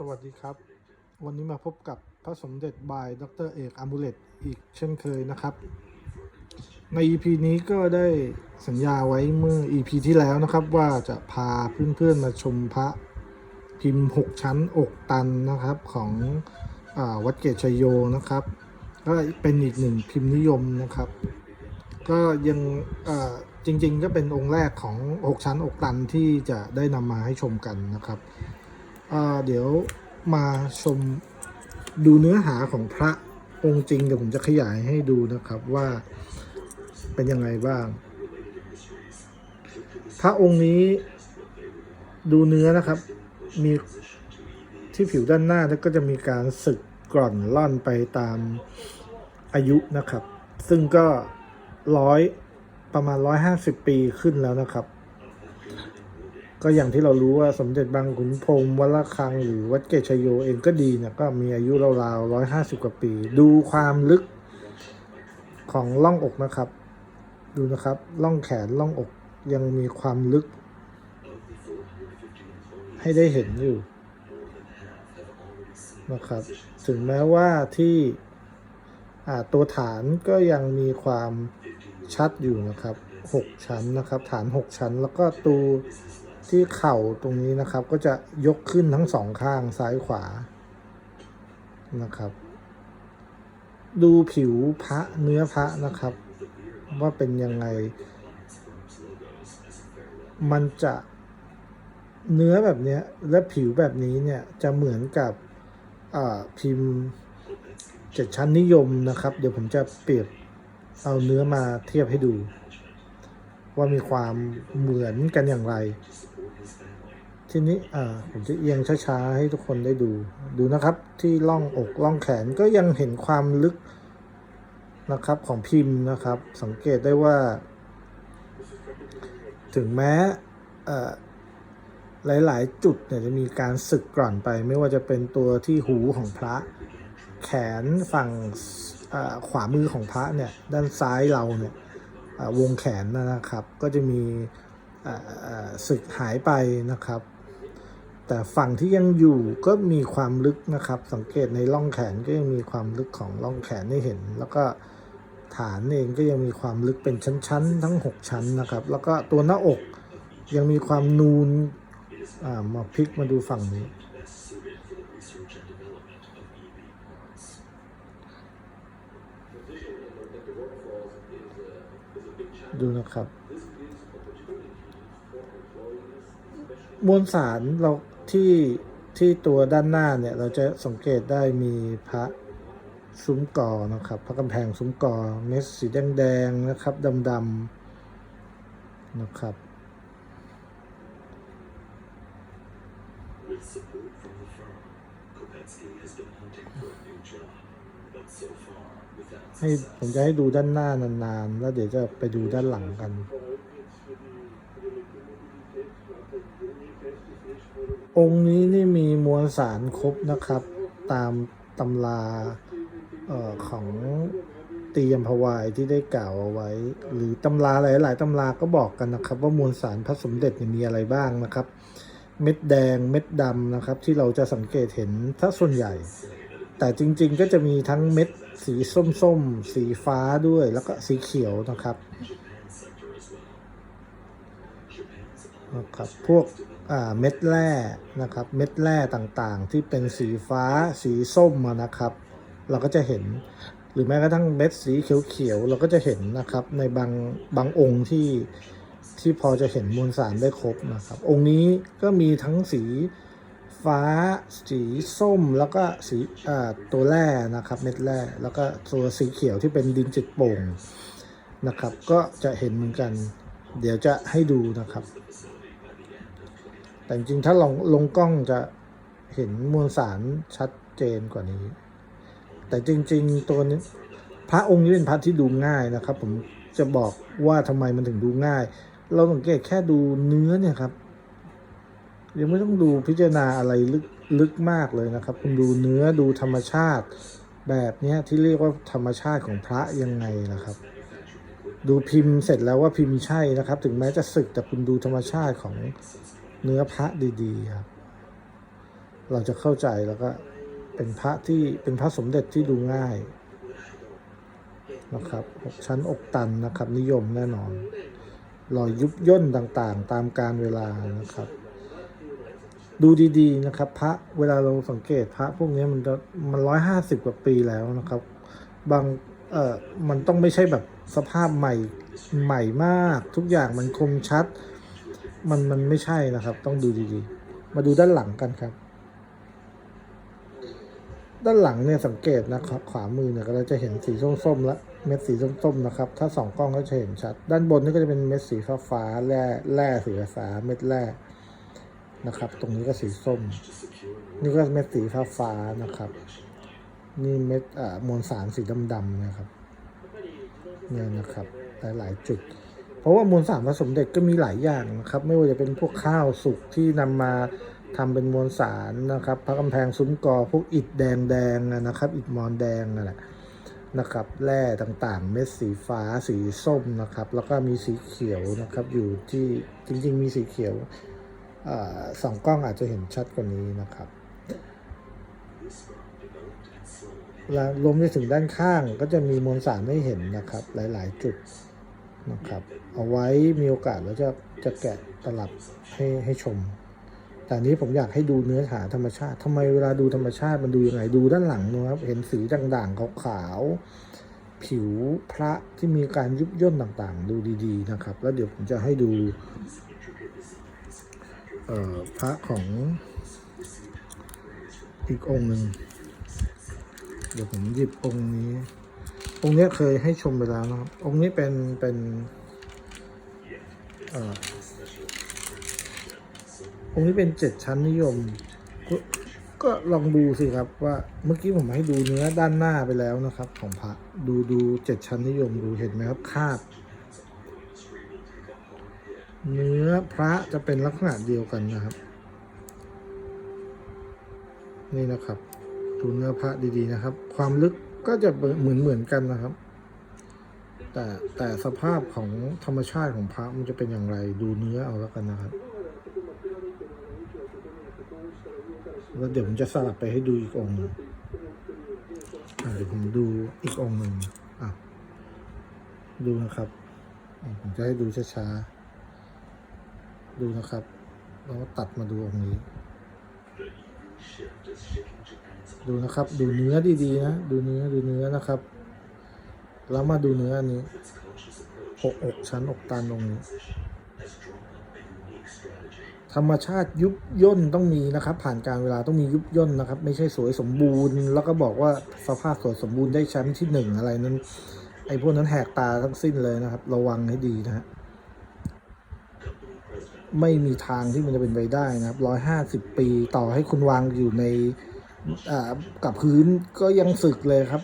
สวัสดีครับ วันนี้มาพบกับพระสมเด็จบายดรเอกอามูเลตอีกเช่นเคยนะครับ ใน EP นี้ก็ได้สัญญาไว้เมื่อ EP ที่แล้วนะครับ ว่าจะพาเพื่อนๆมาชมพระพิมพ์ 6 ชั้นอกตันนะครับของอวัดเกตชยโยนะครับ ก็เป็นอีกหนึ่งพิมพ์นิยมนะครับ ก็ยังจริงๆ ก็เป็นองค์แรกของ 6 ชั้นอกตันที่จะได้นำมาให้ชมกันนะครับ เดี๋ยวมาชมดูเนื้อหาของพระองค์จริงเดี๋ยวผมจะขยายให้ดูนะครับว่าเป็นยังไงบ้าง พระองค์นี้ดูเนื้อนะครับ มีที่ผิวด้านหน้าแล้วก็จะมีการสึกกร่อนล่อนไปตามอายุนะครับ ซึ่งก็ร้อยประมาณร้อยห้าสิบปีขึ้นแล้วนะครับ ก็อย่างที่เรารู้ว่าสมเด็จบางขุนพรมวัดระฆังหรือวัดเกชโยเองก็ดีเนี่ยก็มีอายุราวๆร้อยห้าสิบกว่าปี ดูความลึกของล่องอกนะครับ ดูนะครับล่องแขนล่องอกยังมีความลึก ให้ได้เห็นอยู่นะครับ ถึงแม้ว่าที่ตัวฐานก็ยังมีความชัดอยู่นะครับหกชั้นนะครับ ฐานหกชั้น แล้วก็ตู ที่เข่าตรงนี้นะครับ ก็จะยกขึ้นทั้งสองข้างซ้ายขวานะครับ ดูผิวพระเนื้อพระนะครับ ว่าเป็นยังไง มันจะเนื้อแบบนี้และผิวแบบนี้เนี่ยจะเหมือนกับพิมพ์เจ็ดชั้นนิยมนะครับ เดี๋ยวผมจะเปรียบเอาเนื้อมาเทียบให้ดู ว่ามีความเหมือนกันอย่างไร ทีนี้อ่าผมจะเอียงช้าๆให้ทุกคนได้ดูดูนะครับ ที่ล่องอกล่องแขนก็ยังเห็นความลึกนะครับของพิมพ์นะครับ สังเกตได้ว่า ถึงแม้อ่อหลาย ๆ จุดเนี่ยจะมีการสึกกร่อนไป ไม่ว่าจะเป็นตัวที่หูของพระ แขนฝั่งอ่อขวามือของพระเนี่ยด้านซ้ายเราเนี่ยวงแขนนะครับ ก็จะมีอ่อเอ่อสึกหายไปนะครับ แต่ฝั่งที่ยังอยู่ก็มีความลึกนะครับ สังเกตในร่องแขนก็ยังมีความลึกของร่องแขนให้เห็น แล้วก็ฐานเองก็ยังมีความลึกเป็นชั้นๆ ทั้ง 6 ชั้นนะครับ แล้วก็ตัวหน้าอกยังมีความนูนอ่ามาพลิกมาดูฝั่งนี้ ดูนะครับ มวลสารเรา ที่ที่ตัวด้านหน้าเนี่ยเราจะสังเกตได้มีพระซุ้มกอนะครับ พระกำแพงซุ้มกอเม็ดสีแดงๆนะครับดำๆนะครับ With support from the firm, Kopetsky has been hunting for a new job, but so far without ให้ผม success. จะให้ดูด้านหน้านานๆ แล้วเดี๋ยวจะไปดูด้านหลังกัน องค์นี้นี่มีมวลสารครบนะครับ ตามตำราออของตียมพวายที่ได้กล่าวเอาไว้ หรือตำราหลาย ๆตำราก็บอกกันนะครับ ว่ามวลสารพระสมเด็จมีอะไรบ้างนะครับ เม็ดแดงเม็ดดำนะครับ ที่เราจะสังเกตเห็นถ้าส่วนใหญ่ แต่จริงๆก็จะมีทั้งเม็ดสีส้มๆ สีฟ้าด้วยแล้วก็สีเขียวนะครับนะครับ พวก เม็ดแร่นะครับเม็ดแร่ต่างๆ ที่เป็นสีฟ้าสีส้มนะครับ เราก็จะเห็นหรือแม้กระทั่งเม็ดสีเขียวๆเราก็จะเห็นนะครับในบางบางองค์ที่ที่พอจะเห็นมวลสารได้ครบนะครับ องค์นี้ก็มีทั้งสีฟ้าสีส้มแล้วก็สีตัวแร่นะครับเม็ดแร่แล้วก็ตัวสีเขียวที่เป็นดินจิตโป่งนะครับ ก็จะเห็นเหมือนกัน เดี๋ยวจะให้ดูนะครับ แต่จริงถ้าลองลงกล้องจะเห็นมวลสารชัดเจนกว่านี้ แต่จริง ๆ ตัวนี้พระองค์นี้เป็นพระที่ดูง่ายนะครับ ผมจะบอกว่าทำไมมันถึงดูง่าย เราสังเกตแค่ดูเนื้อเนี่ยครับยังไม่ต้องดูพิจารณาอะไรลึกลึกมากเลยนะครับ คุณดูเนื้อดูธรรมชาติ แบบนี้ที่เรียกว่าธรรมชาติของพระยังไงนะครับ ดูพิมพ์เสร็จแล้วว่าพิมพ์ใช่นะครับ ถึงแม้จะสึกแต่คุณดูธรรมชาติของ เนื้อพระดีๆครับ เราจะเข้าใจแล้วก็เป็นพระที่เป็นพระสมเด็จที่ดูง่ายนะครับอกชั้นอกตันนะครับนิยมแน่นอนรอยยุบย่นต่างๆ ตามการเวลานะครับ ดูดีๆนะครับ พระเวลาเราสังเกตพระพวกนี้มันจะมันร้อยห้าสิบกว่าปีแล้วนะครับ บางเอ่อมันต้องไม่ใช่แบบสภาพใหม่ใหม่มาก ทุกอย่างมันคมชัด มันมันไม่ใช่นะครับ ต้องดูดีๆ มาดูด้านหลังกันครับ ด้านหลังเนี่ยสังเกตนะครับ ขวามือเนี่ยก็เราจะเห็นสีส้มๆและเม็ดสีส้มๆนะครับ ถ้าสองกล้องก็จะเห็นชัด ด้านบนนี่ก็จะเป็นเม็ดสีฟ้าๆแร่แร่สีฟ้าเม็ดแร่นะครับ ตรงนี้ก็สีส้ม นี่ก็เม็ดสีฟ้าๆนะครับ นี่เม็ดอ่ามวลสารสีดำๆนะครับเนี่ยนะครับหลายๆจุด ราะว่ามวลสารผสมเด็จก็มีหลายอย่างนะครับ ไม่ว่าจะเป็นพวกข้าวสุกที่นำมาทำเป็นมวลสารนะครับพระกำแพงซุ้มกอพวกอิฐแดงๆนะครับ อิฐมอนแดงนั่นแหละนะครับแร่ต่างๆ เม็ดสีฟ้าสีส้มนะครับ แล้วก็มีสีเขียวนะครับอยู่ที่จริง ๆ มีสีเขียวอสองกล้องอาจจะเห็นชัดกว่านี้นะครับและรวมไปถึงด้านข้างก็จะมีมวลสารให้เห็นนะครับ หลาย ๆ จุด นะครับ เอาไว้มีโอกาสแล้วจะจะแกะตลับให้ให้ชม แต่นี้ผมอยากให้ดูเนื้อหาธรรมชาติทำไมเวลาดูธรรมชาติมันดูยังไงดูด้านหลังนะครับ เห็นสีด่างๆขาวๆผิวพระที่มีการยุบย่นต่างๆ ดูดีๆนะครับ แล้วเดี๋ยวผมจะให้ดูพระของอีกองค์หนึ่งเดี๋ยวผมหยิบองค์นี้ องค์นี้เคยให้ชมไปแล้วนะครับ องค์นี้เป็นเป็นองค์นี้เป็นเจ็ดชั้นนิยมก็ก็ลองดูสิครับว่าเมื่อกี้ผมให้ดูเนื้อด้านหน้าไปแล้วนะครับ ของพระดูดูเจ็ดชั้นนิยมดูเห็นไหมครับคาบเนื้อพระจะเป็นลักษณะเดียวกันนะครับ นี่นะครับ ดูเนื้อพระดีๆนะครับ ความลึก ก็จะเหมือนเหมือนกันนะครับ แต่แต่สภาพของธรรมชาติของพระมันจะเป็นอย่างไรดูเนื้อเอาแล้วกันนะครับ แล้วเดี๋ยวผมจะสลับไปให้ดูอีกองค์หนึ่งเดี๋ยวผมดูอีกองหนึ่งอะดูนะครับผมจะให้ดูช้าๆ ดูนะครับ แล้วตัดมาดูองค์นี้ ดูนะครับ ดูเนื้อดีๆนะ ดูเนื้อดูเนื้อนะครับ แล้วมาดูเนื้ออันนี้อกอกชั้นอกตันตรงนี้ ธรรมชาติยุบย่นต้องมีนะครับ ผ่านการเวลาต้องมียุบย่นนะครับ ไม่ใช่สวยสมบูรณ์ แล้วก็บอกว่าสภาพสวยสมบูรณ์ได้แชมป์ที่หนึ่งอะไรนั้น ไอ้พวกนั้นแหกตาทั้งสิ้นเลยนะครับ ระวังให้ดีนะฮะไม่มีทางที่มันจะเป็นไปได้นะครับร้อยห้าสิบปีต่อให้คุณวางอยู่ใน กับพื้นก็ยังสึกเลยครับ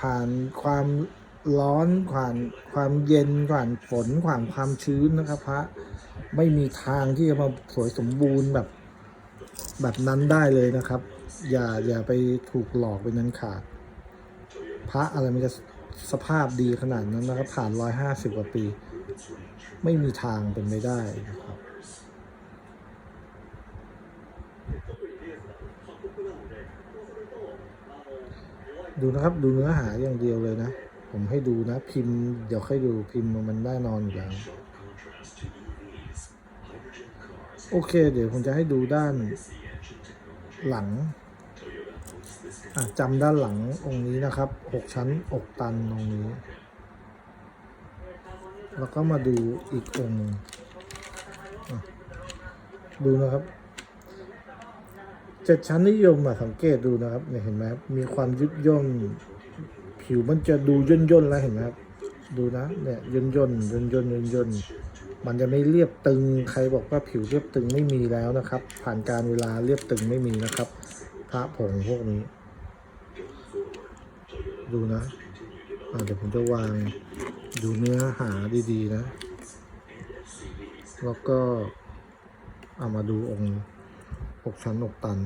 ผ่านความร้อนผ่านความเย็นผ่านฝนผ่านความชื้นนะครับ พระไม่มีทางที่จะมาสวยสมบูรณ์แบบแบบนั้นได้เลยนะครับ อย่าอย่าไปถูกหลอกเป็นนั้นขาดพระอะไรมันจะสภาพดีขนาดนั้นนะครับ ผ่านร้อยห้าสิบกว่าปี ไม่มีทางเป็นไม่ได้นะครับ ดูนะครับดูเนื้อหาอย่างเดียวเลยนะ ผมให้ดูนะ พิมพ์เดี๋ยวค่อยดูพิมพ์มันแน่นอนอยู่แล้วโอเค เดี๋ยวผมจะให้ดูด้านหลังจำด้านหลังองค์นี้นะครับหกชั้นอกตันตรงนี้ แล้วก็มาดูอีกองค์ดูนะครับ เจ็ดชั้นนิยมอะสังเกตดูนะครับเนี่ยเห็นไหมครับมีความยุบย่นผิวมันจะดูย่นย่นแล้วเห็นไหมครับดูนะเนี่ยย่นย่นย่นย่นย่นย่นมันจะไม่เรียบตึงใครบอกว่าผิวเรียบตึงไม่มีแล้วนะครับ ผ่านการเวลาเรียบตึงไม่มีนะครับพระผงพวกนี้ ดูนะะเดี๋ยวผมจะวางดูเนื้อหาดีๆนะ แล้วก็เอามาดูองค์ อกชั้นอกตัน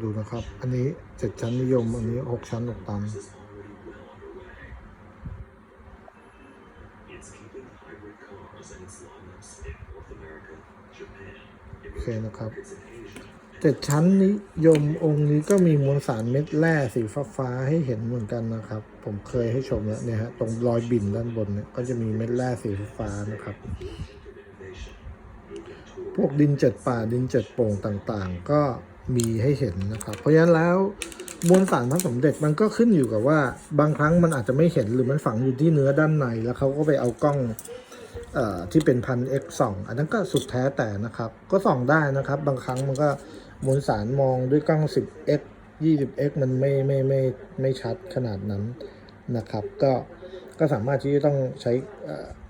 ดูนะครับ อันนี้เจ็ดชั้นนิยม อันนี้หกชั้นอกตัน โอเคนะครับเจ็ดชั้นนิยมองค์นี้ก็มีมวลสารเม็ดแร่สีฟ้าฟ้าให้เห็นเหมือนกันนะครับ ผมเคยให้ชมแล้วเนี่ยฮะ ตรงรอยบิ่นด้านบนเนี่ย ก็จะมีเม็ดแร่สีฟ้านะครับ พวกดินเจ็ดป่าดินเจ็ดโป่งต่างๆ ก็มีให้เห็นนะครับ เพราะฉะนั้นแล้วมวลสารพระสมเด็จมันก็ขึ้นอยู่กับว่า บางครั้งมันอาจจะไม่เห็นหรือมันฝังอยู่ที่เนื้อด้านใน แล้วเขาก็ไปเอากล้องอที่เป็นพัน x ส่องอันนั้นก็สุดแท้แต่นะครับ ก็ส่องได้นะครับ บางครั้งมันก็มวลสารมองด้วยกล้อง 10x 20x มันไม่ไม่ไม่ไม่ชัดขนาดนั้นนะครับ ก็ ก็สามารถที่จะต้องใช้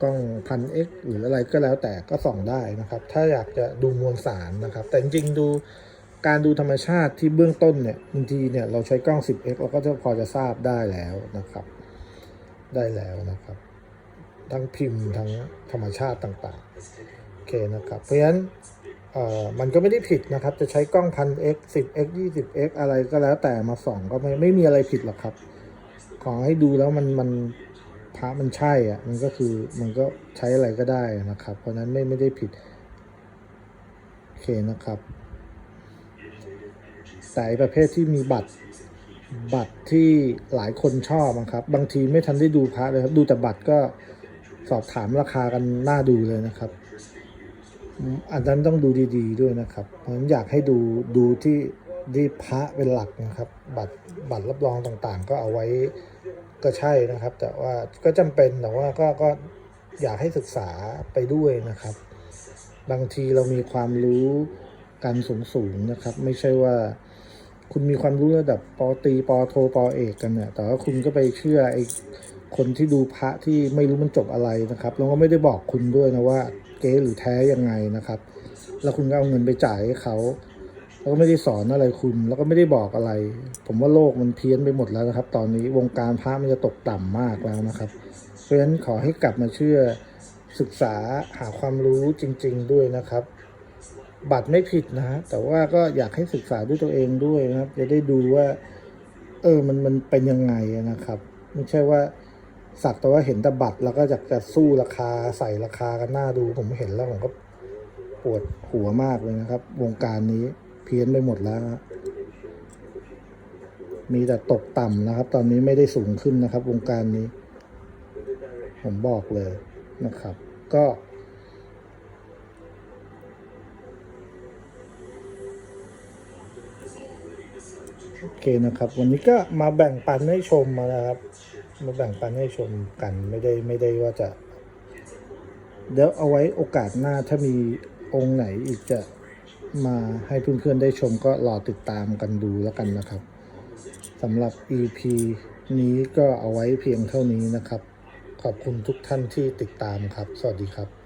กล้องพัน x หรืออะไรก็แล้วแต่ก็ส่องได้นะครับ ถ้าอยากจะดูมวลสารนะครับ แต่จริงๆดูการดูธรรมชาติที่เบื้องต้นเนี่ยบางทีเนี่ยเราใช้กล้อง 10x เราก็จะพอจะทราบได้แล้วนะครับ ได้แล้วนะครับ ทั้งพิมพ์ทั้งธรรมชาติต่างๆโอเคนะครับ เพราะฉะนั้นมันก็ไม่ได้ผิดนะครับ จะใช้กล้องพัน x 10 x 20 x อะไรก็แล้วแต่มาส่องก็ไม่ไม่มีอะไรผิดหรอกครับ ขอให้ดูแล้วมันมัน ระมันใช่อะ มันก็คือมันก็ใช้อะไรก็ได้นะครับ เพราะนั้นไม่ไม่ได้ผิด โอเคนะครับแต่ประเภทที่มีบัตรบัตรที่หลายคนชอบนะครับ บางทีไม่ทันได้ดูพระเลยครับ ดูแต่บัตรก็สอบถามราคากันน่าดูเลยนะครับ อันนั้นต้องดูดีๆด้วยนะครับเพราะฉะนั้นอยากให้ดูดูที่ที่พระเป็นหลักนะครับ บัตรบัตรรับรองต่างๆ ก็เอาไว้ ก็ใช่นะครับ แต่ว่าก็จำเป็นแต่ว่าก็ก็อยากให้ศึกษาไปด้วยนะครับ บางทีเรามีความรู้การสูงๆนะครับ ไม่ใช่ว่าคุณมีความรู้ระดับปอตีปอโทปอเอกกันเนี่ยแต่ว่าคุณก็ไปเชื่อไอ้คนที่ดูพระที่ไม่รู้มันจบอะไรนะครับแล้วก็ไม่ได้บอกคุณด้วยนะว่า เก๊หรือแท้ยังไงนะครับ แล้วคุณก็เอาเงินไปจ่ายให้เขา แล้วก็ไม่ได้สอนอะไรคุณ แล้วก็ไม่ได้บอกอะไร ผมว่าโลกมันเพี้ยนไปหมดแล้วนะครับ ตอนนี้วงการพระมันจะตกต่ำมากแล้วนะครับ เพราะฉะนั้นขอให้กลับมาเชื่อศึกษาหาความรู้จริง ๆ ด้วยนะครับ บัตรไม่ผิดนะฮะแต่ว่าก็อยากให้ศึกษาด้วยตัวเองด้วยนะครับ จะได้ดูว่า เออมันมันเป็นยังไงนะครับ ไม่ใช่ว่าสักแต่ว่าเห็นแต่บัตรแล้วก็อยากจะสู้ราคาใส่ราคากันหน้าดูผมเห็นแล้วผมก็ปวดหัวมากเลยนะครับ วงการนี้ เพี้ยนไปหมดแล้ว มีแต่ตกต่ำนะครับ ตอนนี้ไม่ได้สูงขึ้นนะครับ วงการนี้ ผมบอกเลยนะครับ ก็ โอเคนะครับ วันนี้ก็มาแบ่งปันให้ชมมานะครับ มาแบ่งปันให้ชมกันไม่ได้ไม่ได้ว่าจะ เดี๋ยวเอาไว้โอกาสหน้าถ้ามีองค์ไหนอีกจะ มาให้เพื่อนๆได้ชมก็รอติดตามกันดูแล้วกันนะครับสำหรับ EP นี้ก็เอาไว้เพียงเท่านี้นะครับ ขอบคุณทุกท่านที่ติดตามครับ สวัสดีครับ